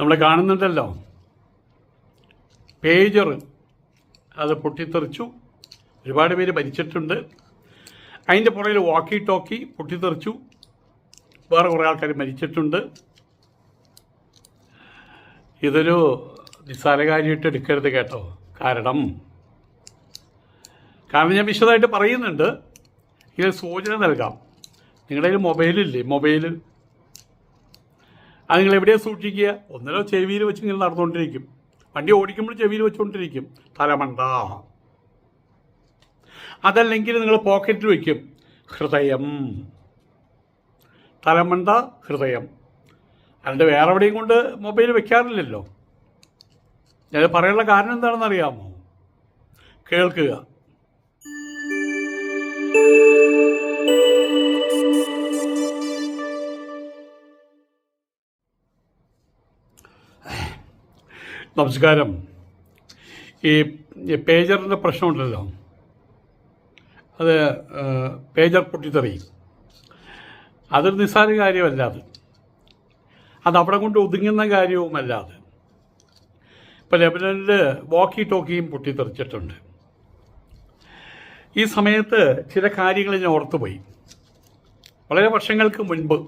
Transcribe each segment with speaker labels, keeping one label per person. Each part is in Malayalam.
Speaker 1: നമ്മൾ കാണുന്നുണ്ടല്ലോ. പേജർ അത് പൊട്ടിത്തെറിച്ചു. ഒരുപാട് പേര് മരിച്ചിട്ടുണ്ട്. അതിന്റെ പുറകിൽ വാക്കി ടോക്കി പൊട്ടിത്തെറിച്ചു. വേറെ കുറേ ആൾക്കാർ മരിച്ചിട്ടുണ്ട്. ഇതൊരു നിസ്സാരകാര്യമായിട്ട് എടുക്കരുത് കേട്ടോ. കാരണം കാരണം ഞാൻ വിശദമായിട്ട് പറയുന്നുണ്ട്. ഇതിൽ സൂചന നൽകാം. നിങ്ങളുടെ മൊബൈലില്ലേ മൊബൈൽ അത് നിങ്ങൾ എവിടെയാണ് സൂക്ഷിക്കുക? ഒന്നിലോ ചെവിയിൽ വെച്ച് ഇങ്ങനെ നടന്നുകൊണ്ടിരിക്കും. വണ്ടി ഓടിക്കുമ്പോൾ ചെവിയിൽ വെച്ചുകൊണ്ടിരിക്കും. തലമണ്ട. അതല്ലെങ്കിൽ നിങ്ങൾ പോക്കറ്റിൽ വയ്ക്കും ഹൃദയം. തലമണ്ട ഹൃദയം. അല്ലാണ്ട് വേറെ എവിടെയും കൊണ്ട് മൊബൈൽ വെക്കാറില്ലല്ലോ. ഞാൻ പറയാനുള്ള കാരണം എന്താണെന്ന് അറിയാമോ കേൾക്കുക. നമസ്കാരം. ഈ പേജറിന്റെ പ്രശ്നമുണ്ടല്ലോ. അത് പേജർ പൊട്ടിത്തെറി. അതൊരു നിസ്സാര കാര്യമല്ല അത്. അത് അവിടെ കൊണ്ട് ഒതുങ്ങുന്ന കാര്യവുമല്ല അത്. ഇപ്പോൾ ലെബനനിൽ വാക്കി ടോക്കിയും പൊട്ടിത്തെറിച്ചിട്ടുണ്ട്. ഈ സമയത്ത് ചില കാര്യങ്ങൾ ഞാൻ ഓർത്തുപോയി. വളരെ വർഷങ്ങൾക്ക് മുൻപ്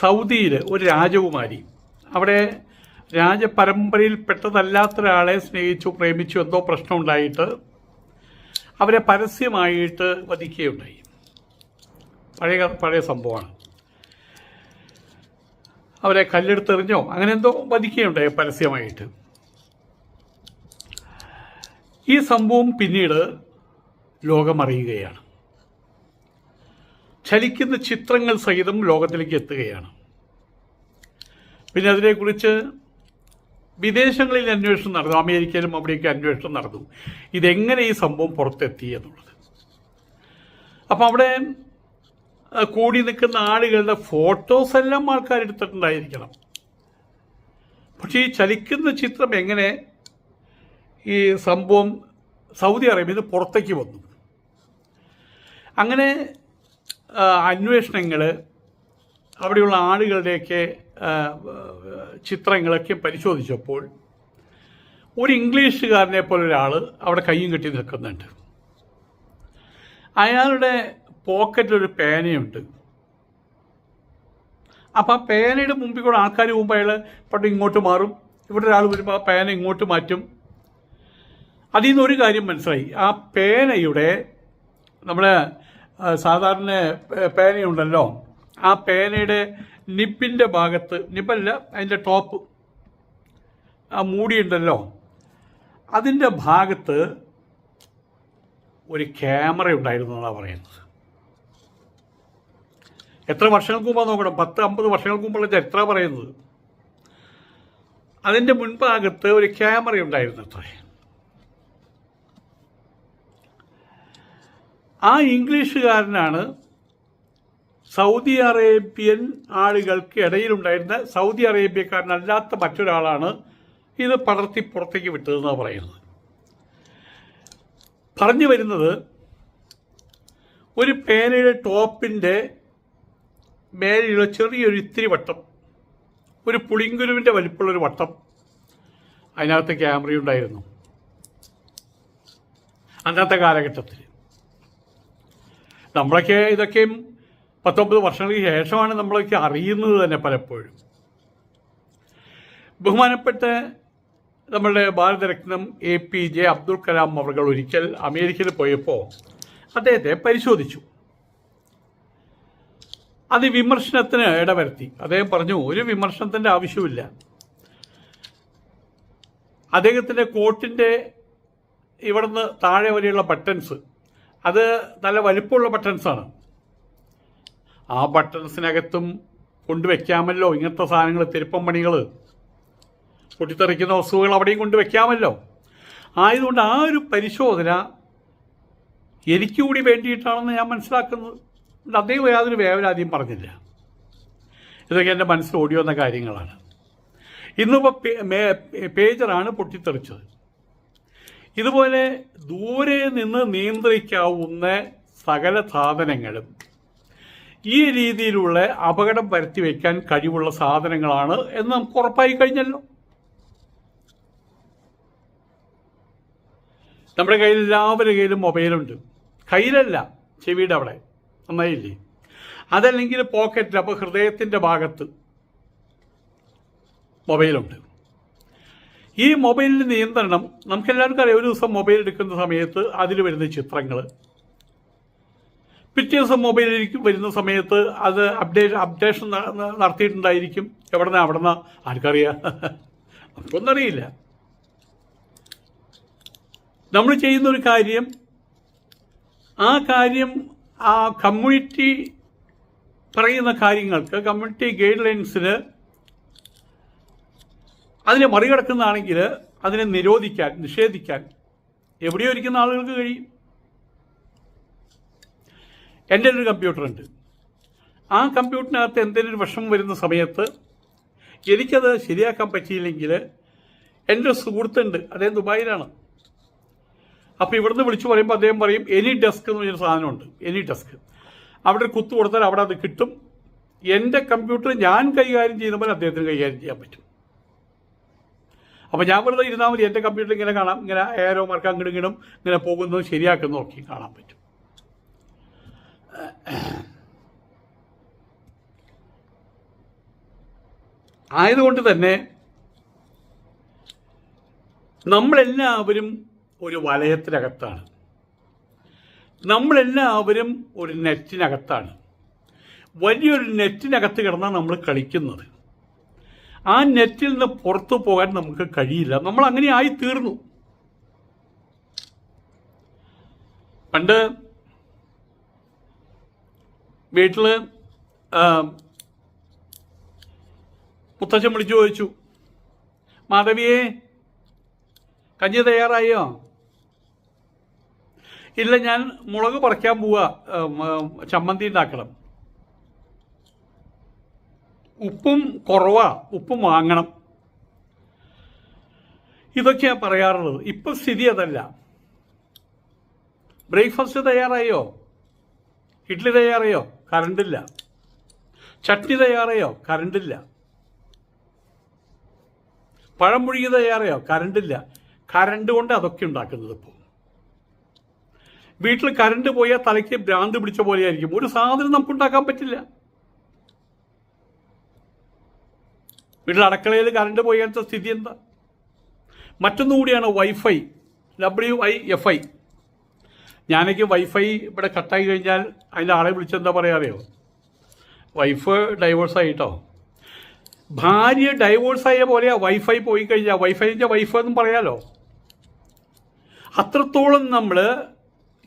Speaker 1: സൗദിയിൽ ഒരു രാജകുമാരി അവിടെ രാജപരമ്പരയിൽപ്പെട്ടതല്ലാത്ത ഒരാളെ സ്നേഹിച്ചു പ്രേമിച്ചു എന്തോ പ്രശ്നമുണ്ടായിട്ട് അവരെ പരസ്യമായിട്ട് വധിക്കുകയുണ്ടായി. പഴയ പഴയ സംഭവമാണ്. അവരെ കല്ലെടുത്തെറിഞ്ഞോ അങ്ങനെ എന്തോ വധിക്കുകയുണ്ടായി പരസ്യമായിട്ട്. ഈ സംഭവം പിന്നീട് ലോകമറിയുകയാണ്. ചലിക്കുന്ന ചിത്രങ്ങൾ സഹിതം ലോകത്തിലേക്ക് എത്തുകയാണ്. പിന്നെ അതിനെക്കുറിച്ച് വിദേശങ്ങളിൽ അന്വേഷണം നടന്നു അമേരിക്കയിലും അവിടെയൊക്കെ അന്വേഷണം നടന്നു. ഇതെങ്ങനെ ഈ സംഭവം പുറത്തെത്തി എന്നുള്ളത്. അപ്പം അവിടെ കൂടി നിൽക്കുന്ന ആളുകളുടെ ഫോട്ടോസ് എല്ലാം ആൾക്കാർ എടുത്തിട്ടുണ്ടായിരിക്കണം. പക്ഷേ ഈ ചലിക്കുന്ന ചിത്രം എങ്ങനെ ഈ സംഭവം സൗദി അറേബ്യയിൽ നിന്ന് പുറത്തേക്ക് വന്നു? അങ്ങനെ അന്വേഷണങ്ങൾ അവിടെയുള്ള ആളുകളുടെയൊക്കെ ചിത്രങ്ങളൊക്കെ പരിശോധിച്ചപ്പോൾ ഒരു ഇംഗ്ലീഷുകാരനെ പോലെ ഒരാൾ അവിടെ കയ്യും കെട്ടി നിൽക്കുന്നുണ്ട്. അയാളുടെ പോക്കറ്റിലൊരു പേനയുണ്ട്. അപ്പോൾ ആ പേനയുടെ മുമ്പിൽ കൂടെ ആൾക്കാർ പോകുമ്പോൾ അയാൾ പണ്ട് ഇങ്ങോട്ട് മാറും. ഇവിടെ ഒരാൾ വരുമ്പോൾ ആ പേന ഇങ്ങോട്ട് മാറ്റും. അതിൽ നിന്ന് ഒരു കാര്യം മനസ്സിലായി. ആ പേനയുടെ നമ്മൾ സാധാരണ പേനയുണ്ടല്ലോ. ആ പേനയുടെ നിപ്പിന്റെ ഭാഗത്ത് നിപ്പല്ല അതിന്റെ ടോപ്പ് ആ മൂടിയുണ്ടല്ലോ. അതിന്റെ ഭാഗത്ത് ഒരു ക്യാമറ ഉണ്ടായിരുന്നു എന്നാണ് പറയുന്നത്. എത്ര വർഷങ്ങൾക്ക് മുമ്പാണ് നോക്കണം? പത്ത് അമ്പത് വർഷങ്ങൾക്ക് മുമ്പുള്ള ചരിത്ര പറയുന്നത്. അതിന്റെ മുൻഭാഗത്ത് ഒരു ക്യാമറ ഉണ്ടായിരുന്നു അത്രേ. ആ ഇംഗ്ലീഷുകാരനാണ് സൗദി അറേബ്യൻ ആളുകൾക്ക് ഇടയിലുണ്ടായിരുന്ന സൗദി അറേബ്യക്കാരനല്ലാത്ത മറ്റൊരാളാണ് ഇത് പടർത്തി പുറത്തേക്ക് വിട്ടതെന്നാണ് പറയുന്നത്. പറഞ്ഞു വരുന്നത് ഒരു പേനയുടെ ടോപ്പിന്റെ മേലെയുള്ള ചെറിയൊരു ഇത്തിരി വട്ടം ഒരു പുളിങ്കുരുവിന്റെ വലിപ്പമുള്ളൊരു വട്ടം അതിനകത്ത് ക്യാമറയുണ്ടായിരുന്നു അന്നത്തെ കാലഘട്ടത്തിൽ. നമ്മളൊക്കെ ഇതൊക്കെയും പത്തൊമ്പത് വർഷങ്ങൾക്ക് ശേഷമാണ് നമ്മളൊക്കെ അറിയുന്നത് തന്നെ പലപ്പോഴും. ബഹുമാനപ്പെട്ട നമ്മളുടെ ഭാരതരത്നം A P J Abdul Kalam അവർ ഒരിക്കൽ അമേരിക്കയിൽ പോയപ്പോൾ അദ്ദേഹത്തെ പരിശോധിച്ചു. അത് വിമർശനത്തിന് ഇടവരുത്തി. അദ്ദേഹം പറഞ്ഞു ഒരു വിമർശനത്തിന്റെ ആവശ്യമില്ല. അദ്ദേഹത്തിന്റെ കോട്ടിന്റെ ഇവിടുന്ന് താഴെ വരെയുള്ള ബട്ടൺസ് അത് നല്ല വലിപ്പമുള്ള ബട്ടൺസാണ്. ആ ബട്ടൺസിനകത്തും കൊണ്ടുവയ്ക്കാമല്ലോ ഇങ്ങനത്തെ സാധനങ്ങൾ തിരുപ്പം പണികൾ പൊട്ടിത്തെറിക്കുന്ന വസ്തുക്കൾ അവിടെയും കൊണ്ടുവയ്ക്കാമല്ലോ. ആയതുകൊണ്ട് ആ ഒരു പരിശോധന എനിക്ക് കൂടി വേണ്ടിയിട്ടാണെന്ന് ഞാൻ മനസ്സിലാക്കുന്നത്. അദ്ദേഹം യാതൊരു വേവലാദ്യം പറഞ്ഞില്ല. ഇതൊക്കെ എന്റെ മനസ്സിൽ ഓടി വന്ന കാര്യങ്ങളാണ്. ഇന്നിപ്പോൾ പേജറാണ് പൊട്ടിത്തെറിച്ചത്. ഇതുപോലെ ദൂരെ നിന്ന് നിയന്ത്രിക്കാവുന്ന സകല സാധനങ്ങളും ഈ രീതിയിലുള്ള അപകടം വരുത്തി വയ്ക്കാൻ കഴിവുള്ള സാധനങ്ങളാണ് എന്ന് നമുക്ക് ഉറപ്പായി കഴിഞ്ഞല്ലോ. നമ്മുടെ കയ്യിൽ എല്ലാവരുടെ കയ്യിലും മൊബൈലുണ്ട് കയ്യിലല്ല ചെവിയുടെ അവിടെ. നന്നായില്ലേ? അതല്ലെങ്കിൽ പോക്കറ്റിൽ അപ്പോൾ ഹൃദയത്തിന്റെ ഭാഗത്ത് മൊബൈലുണ്ട് ഈ മൊബൈലിന്റെ നിയന്ത്രണം നമുക്കെല്ലാവർക്കും അറിയാം ഒരു ദിവസം മൊബൈൽ എടുക്കുന്ന സമയത്ത് അതിൽ വരുന്ന ചിത്രങ്ങൾ പിറ്റേ ദിവസം മൊബൈലിലേക്ക് വരുന്ന സമയത്ത് അത് അപ്ഡേറ്റ് അപ്ഡേഷൻ നടത്തിയിട്ടുണ്ടായിരിക്കും. എവിടെന്ന അവിടെന്ന? ആർക്കറിയാ? നിന്ന് ആർക്കറിയാം നമുക്കൊന്നും അറിയില്ല നമ്മൾ ചെയ്യുന്ന ഒരു കാര്യം ആ കാര്യം ആ കമ്മ്യൂണിറ്റി പറയുന്ന കാര്യങ്ങൾക്ക് കമ്മ്യൂണിറ്റി ഗൈഡ് ലൈൻസിന് അതിനെ മറികടക്കുന്നതാണെങ്കിൽ അതിനെ നിരോധിക്കാൻ നിഷേധിക്കാൻ എവിടെയോ ഇരിക്കുന്ന ആളുകൾക്ക് കഴിയും. എന്റെ ഒരു കമ്പ്യൂട്ടർ ഉണ്ട് ആ കമ്പ്യൂട്ടറിനകത്ത് എന്തെങ്കിലും ഒരു വിഷമം വരുന്ന സമയത്ത് എനിക്കത് ശരിയാക്കാൻ പറ്റിയില്ലെങ്കിൽ എന്റെ ഒരു സുഹൃത്തുണ്ട് അദ്ദേഹം ദുബായിലാണ്. അപ്പോൾ ഇവിടുന്ന് വിളിച്ചു പറയുമ്പോൾ അദ്ദേഹം പറയും എനി ഡെസ്ക് എന്ന് പറഞ്ഞൊരു സാധനമുണ്ട് എനി ഡെസ്ക് അവിടെ കുത്തു കൊടുത്താൽ അവിടെ അത് കിട്ടും. എന്റെ കമ്പ്യൂട്ടർ ഞാൻ കൈകാര്യം ചെയ്യുന്ന പോലെ അദ്ദേഹത്തിന് കൈകാര്യം ചെയ്യാൻ പറ്റും. അപ്പോൾ ഞാൻ വെറുതെ ഇരുന്നാൽ മതി എന്റെ കമ്പ്യൂട്ടർ ഇങ്ങനെ കാണാം ഇങ്ങനെ ഏരോ മാർക്ക് അങ്ങോട്ടും ഇങ്ങനെ പോകുന്നതും ശരിയാക്കുന്നതും നോക്കി കാണാൻ പറ്റും. ആയതുകൊണ്ട് തന്നെ നമ്മളെല്ലാവരും ഒരു വലയത്തിനകത്താണ്. നമ്മളെല്ലാവരും ഒരു നെറ്റിനകത്താണ്. വലിയൊരു നെറ്റിനകത്ത് കിടന്നാണ് നമ്മൾ കളിക്കുന്നത്. ആ നെറ്റിൽ നിന്ന് പുറത്തു പോകാൻ നമുക്ക് കഴിയില്ല. നമ്മൾ അങ്ങനെ ആയി തീർന്നു. പണ്ട് വീട്ടിൽ മുത്തച്ഛൻ വിളിച്ചു ചോദിച്ചു മാധവിയെ കഞ്ഞി തയ്യാറായോ? ഇല്ല ഞാൻ മുളക് പറിക്കാൻ പോവാ ചമ്മന്തി ഉണ്ടാക്കണം. ഉപ്പും കുറവാ ഉപ്പും വാങ്ങണം. ഇതൊക്കെയാണ് പറയാറുള്ളത്. ഇപ്പൊ സ്ഥിതി അതല്ല. ബ്രേക്ക്ഫാസ്റ്റ് തയ്യാറായോ? ഇഡ്ഡലി തയ്യാറായോ? കറണ്ടില്ല. ചട്നി തയ്യാറായോ? കറണ്ടില്ല. പഴം മുഴുകിയത് ഏറെയോ? കരണ്ടില്ല കരണ്ട് കൊണ്ട് അതൊക്കെ ഉണ്ടാക്കുന്നത് ഇപ്പോൾ വീട്ടിൽ കരണ്ട് പോയാൽ തലയ്ക്ക് ഭ്രാന്ത് പിടിച്ച പോലെയായിരിക്കും. ഒരു സാധനം നമുക്ക് ഉണ്ടാക്കാൻ പറ്റില്ല. വീട്ടിൽ അടുക്കളയിൽ കറണ്ട് പോയാലത്തെ സ്ഥിതി എന്താ? മറ്റൊന്നു കൂടിയാണ് wifi W I F I ഞാനൊക്കെ വൈഫൈ ഇവിടെ കട്ടായി കഴിഞ്ഞാൽ അതിന്റെ ആളെ വിളിച്ചെന്താ പറയാറിയോ വൈഫ് ഡൈവോഴ്സ് ആയിട്ടോ ഭാര്യ ഡൈവോഴ്സ് ആയ പോലെയാ വൈഫൈ പോയി കഴിഞ്ഞാൽ വൈഫൈന്റെ വൈഫ് എന്നും പറയാലോ? അത്രത്തോളം നമ്മൾ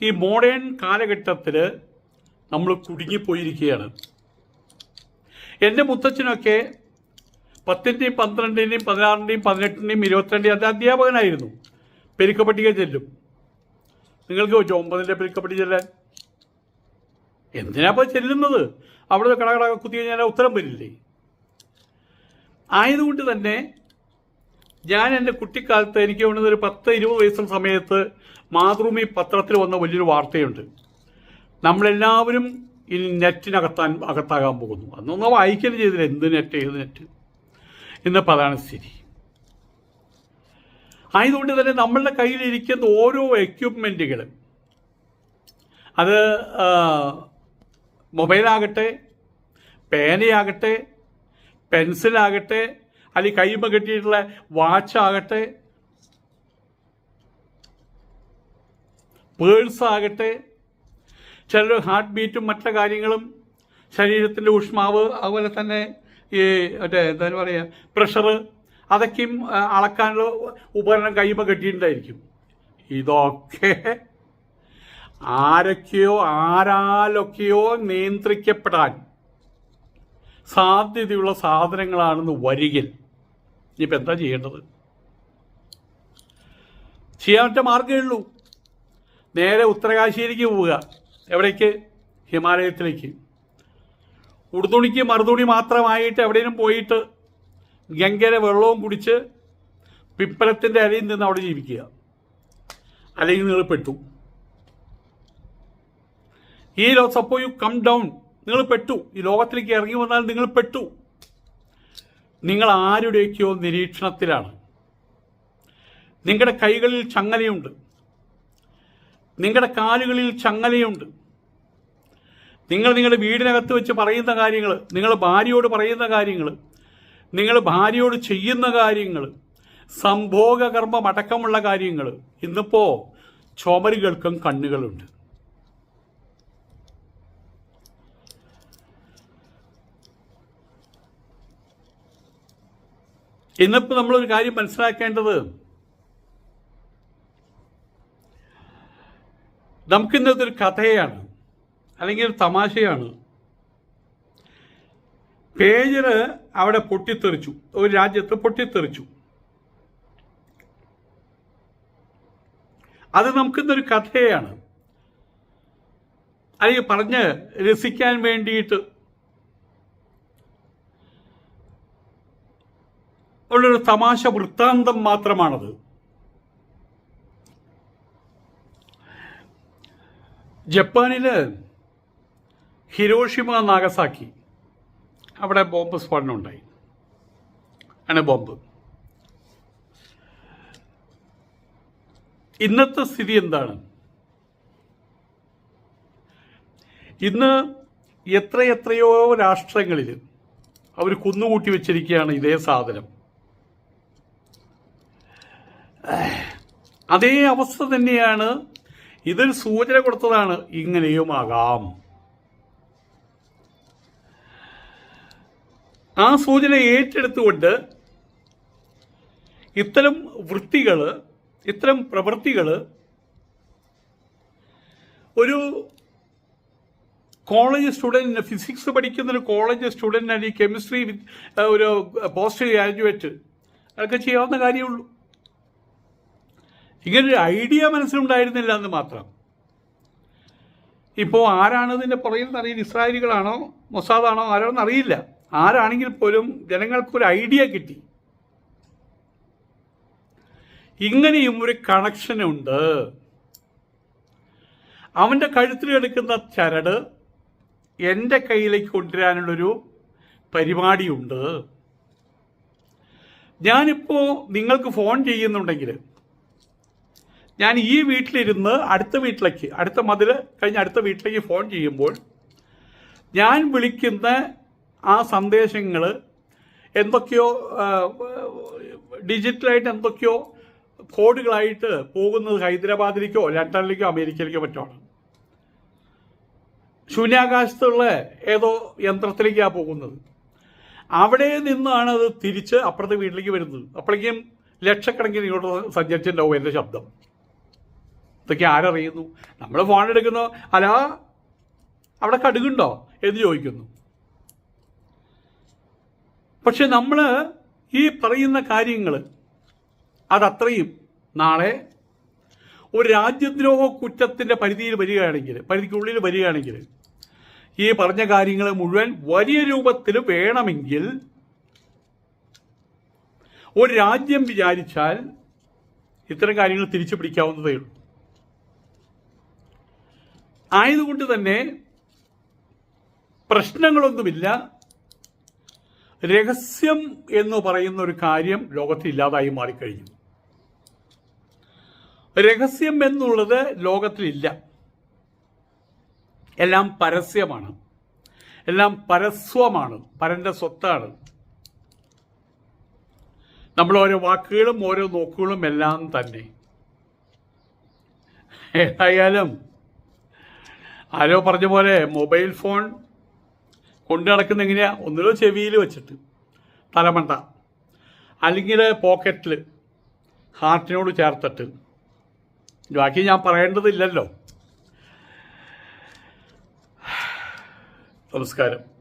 Speaker 1: ഈ മോഡേൺ കാലഘട്ടത്തിൽ നമ്മൾ കുടുങ്ങിപ്പോയിരിക്കുകയാണ് എന്റെ മുത്തച്ഛനൊക്കെ പത്തിന്റെയും പന്ത്രണ്ടിന്റെയും പതിനാറിന്റെയും പതിനെട്ടിന്റെയും ഇരുപത്തിരണ്ടിന്റെയും അത് അധ്യാപകനായിരുന്നു. പെരുക്കപ്പട്ടിക ചെല്ലും. നിങ്ങൾക്ക് വെച്ചോ ഒമ്പതിന്റെ പെരുക്കപ്പട്ടി ചെല്ലാൻ? എന്തിനാ ഇപ്പോൾ ചെല്ലുന്നത്? അവിടെ കട കട കുത്തി കഴിഞ്ഞാൽ ഉത്തരം വരില്ലേ? ആയതുകൊണ്ട് തന്നെ ഞാൻ എന്റെ കുട്ടിക്കാലത്ത് എനിക്ക് വേണ്ടുന്ന ഒരു പത്ത് ഇരുപത് വയസ്സുള്ള സമയത്ത് മാതൃഭൂമി പത്രത്തിൽ വന്ന വലിയൊരു വാർത്തയുണ്ട്. നമ്മളെല്ലാവരും ഇനി നെറ്റിനകത്താൻ അകത്താകാൻ പോകുന്നു. അന്നൊന്നും വായിക്കലും ചെയ്തില്ല. എന്ത് നെറ്റ് ഏത് നെറ്റ്? എന്നപ്പോൾ അതാണ് സ്ഥിതി. ആയതുകൊണ്ട് തന്നെ നമ്മളുടെ കയ്യിലിരിക്കുന്ന ഓരോ എക്യുപ്മെന്റുകളും അത് മൊബൈലാകട്ടെ പേനയാകട്ടെ പെൻസിലാകട്ടെ അല്ലെങ്കിൽ കൈമ കെട്ടിയിട്ടുള്ള വാച്ചാകട്ടെ പേഴ്സ് ആകട്ടെ ചിലർ ഹാർട്ട് ബീറ്റും മറ്റു കാര്യങ്ങളും ശരീരത്തിന്റെ ഊഷ്മാവ് അതുപോലെ തന്നെ ഈ മറ്റേ എന്താ പറയുക പ്രഷർ അതൊക്കെയും അളക്കാനുള്ള ഉപകരണം കൈമ കെട്ടിയിട്ടുണ്ടായിരിക്കും. ഇതൊക്കെ ആരൊക്കെയോ ആരാലൊക്കെയോ നിയന്ത്രിക്കപ്പെടാൻ സാധ്യതയുള്ള സാധനങ്ങളാണെന്ന് വരികിൽ. ഇനിയിപ്പോൾ എന്താ ചെയ്യേണ്ടത്? ചെയ്യാൻ പറ്റ മാർഗമേ ഉള്ളൂ. നേരെ ഉത്തരകാശിയിലേക്ക് പോവുക. എവിടേക്ക്? ഹിമാലയത്തിലേക്ക്. ഉടുതുണിക്ക് മറുതുണി മാത്രമായിട്ട് എവിടെയും പോയിട്ട് ഗംഗയിലെ വെള്ളവും കുടിച്ച് പിപ്പലത്തിന്റെ അരയിൽ നിന്ന് അവിടെ ജീവിക്കുക. അല്ലെങ്കിൽ നിങ്ങൾ പെട്ടു. ഈ low suppose you come down നിങ്ങൾ പെട്ടു. ഈ ലോകത്തിലേക്ക് ഇറങ്ങി വന്നാൽ നിങ്ങൾ പെട്ടു. നിങ്ങൾ ആരുടെയൊക്കെയോ നിരീക്ഷണത്തിലാണ്. നിങ്ങളുടെ കൈകളിൽ ചങ്ങലയുണ്ട്. നിങ്ങളുടെ കാലുകളിൽ ചങ്ങലയുണ്ട്. നിങ്ങൾ നിങ്ങളുടെ വീടിനകത്ത് വെച്ച് പറയുന്ന കാര്യങ്ങൾ നിങ്ങൾ ഭാര്യയോട് പറയുന്ന കാര്യങ്ങൾ നിങ്ങൾ ഭാര്യയോട് ചെയ്യുന്ന കാര്യങ്ങൾ സംഭോഗകർമ്മം അടക്കമുള്ള കാര്യങ്ങൾ ഇന്നിപ്പോൾ ചുമരുകൾക്കും കണ്ണുകളുണ്ട്. ഇന്നിപ്പോൾ നമ്മളൊരു കാര്യം മനസ്സിലാക്കേണ്ടത് നമുക്കിന്നതൊരു കഥയാണ് അല്ലെങ്കിൽ ഒരു തമാശയാണ്. പേജർ അവിടെ പൊട്ടിത്തെറിച്ചു ഒരു രാജ്യത്ത് പൊട്ടിത്തെറിച്ചു. അത് നമുക്കിന്നൊരു കഥയാണ്. അല്ലെങ്കിൽ പറഞ്ഞ് രസിക്കാൻ വേണ്ടിയിട്ട് ഉള്ളൊരു തമാശ വൃത്താന്തം മാത്രമാണത്. ജപ്പാനിൽ ഹിരോഷിമ നാഗസാക്കി അവിടെ ബോംബ് സ്ഫോടനം ഉണ്ടായി. ആണ് ബോംബ്. ഇന്നത്തെ സ്ഥിതി എന്താണ്? ഇന്ന് എത്രയെത്രയോ രാഷ്ട്രങ്ങളിൽ അവർ കുന്നുകൂട്ടി വെച്ചിരിക്കുകയാണ് ഇതേ സാധനം. അതേ അവസ്ഥ തന്നെയാണ് ഇതൊരു സൂചന കൊടുത്തതാണ് ഇങ്ങനെയുമാകാം. ആ സൂചന ഏറ്റെടുത്തുകൊണ്ട് ഇത്തരം വൃത്തികൾ ഇത്തരം പ്രവൃത്തികൾ ഒരു കോളേജ് സ്റ്റുഡന്റിന് ഫിസിക്സ് പഠിക്കുന്ന ഒരു കോളേജ് സ്റ്റുഡന്റിന് അല്ലെങ്കിൽ കെമിസ്ട്രി ഒരു പോസ്റ്റ് ഗ്രാജുവേറ്റ് അതൊക്കെ ചെയ്യാവുന്ന കാര്യമുള്ളൂ ഇങ്ങനൊരു ഐഡിയ മനസ്സിലുണ്ടായിരുന്നില്ല എന്ന് മാത്രം. ഇപ്പോൾ ആരാണ് ഇതിന്റെ പുറകിൽ അറിയില്ല ഇസ്രായേലികളാണോ? മൊസാദാണോ? ആരാണെന്ന് അറിയില്ല. ആരാണെങ്കിൽ പോലും ജനങ്ങൾക്കൊരു ഐഡിയ കിട്ടി. ഇങ്ങനെയും ഒരു കണക്ഷനുണ്ട് അവന്റെ കഴുത്തിൽ എടുക്കുന്ന ചരട് എന്റെ കയ്യിലേക്ക് കൊണ്ടുവരാനുള്ളൊരു പരിപാടിയുണ്ട്. ഞാനിപ്പോൾ നിങ്ങൾക്ക് ഫോൺ ചെയ്യുന്നുണ്ടെങ്കിൽ ഞാൻ ഈ വീട്ടിലിരുന്ന് അടുത്ത വീട്ടിലേക്ക് അടുത്ത മതിൽ കഴിഞ്ഞ് അടുത്ത വീട്ടിലേക്ക് ഫോൺ ചെയ്യുമ്പോൾ ഞാൻ വിളിക്കുന്ന ആ സന്ദേശങ്ങൾ എന്തൊക്കെയോ ഡിജിറ്റലായിട്ട് എന്തൊക്കെയോ കോഡുകളായിട്ട് പോകുന്നത് ഹൈദരാബാദിലേക്കോ ലണ്ടനിലേക്കോ അമേരിക്കയിലേക്കോ മറ്റുമാണ് ശൂന്യാകാശത്തുള്ള ഏതോ യന്ത്രത്തിലേക്കാണ് പോകുന്നത്. അവിടെ നിന്നാണ് അത് തിരിച്ച് അപ്പുറത്തെ വീട്ടിലേക്ക് വരുന്നത്. അപ്പോഴേക്കും ലക്ഷക്കണക്കിന് ഇങ്ങോട്ട് സഞ്ചരിച്ചിട്ടുണ്ടാവും എന്റെ ശബ്ദം. ഇതൊക്കെ ആരറിയുന്നു? നമ്മൾ ഫോൺ എടുക്കുന്നു അല്ല അവിടെ കടുകുണ്ടോ? എന്ന് ചോദിക്കുന്നു. പക്ഷെ നമ്മൾ ഈ പറയുന്ന കാര്യങ്ങൾ അതത്രയും നാളെ ഒരു രാജ്യദ്രോഹ കുറ്റത്തിന്റെ പരിധിയിൽ വരികയാണെങ്കിൽ പരിധിക്കുള്ളിൽ വരികയാണെങ്കിൽ ഈ പറഞ്ഞ കാര്യങ്ങൾ മുഴുവൻ വലിയ രൂപത്തിൽ വേണമെങ്കിൽ ഒരു രാജ്യം വിചാരിച്ചാൽ ഇത്തരം കാര്യങ്ങൾ തിരിച്ചു പിടിക്കാവുന്നതേ ഉള്ളൂ. ആയതുകൊണ്ട് തന്നെ പ്രശ്നങ്ങളൊന്നുമില്ല. രഹസ്യം എന്ന് പറയുന്ന ഒരു കാര്യം ലോകത്തിൽ ഇല്ലാതായി മാറിക്കഴിഞ്ഞു. രഹസ്യം എന്നുള്ളത് ലോകത്തിലില്ല. എല്ലാം പരസ്യമാണ്. എല്ലാം പരസ്വമാണ്. പരന്റെ സ്വത്താണ്. നമ്മൾ ഓരോ വാക്കുകളും ഓരോ നോക്കുകളും എല്ലാം തന്നെ. ഏതായാലും ആരോ പറഞ്ഞ പോലെ മൊബൈൽ ഫോൺ കൊണ്ടു നടക്കുന്ന എങ്ങനെയാ? ഒന്നിലോ ചെവിയിൽ വെച്ചിട്ട് തലമണ്ട അല്ലെങ്കിൽ പോക്കറ്റിൽ ഹാർട്ടിനോട് ചേർത്തിട്ട്. ബാക്കി ഞാൻ പറയേണ്ടതില്ലല്ലോ. നമസ്കാരം.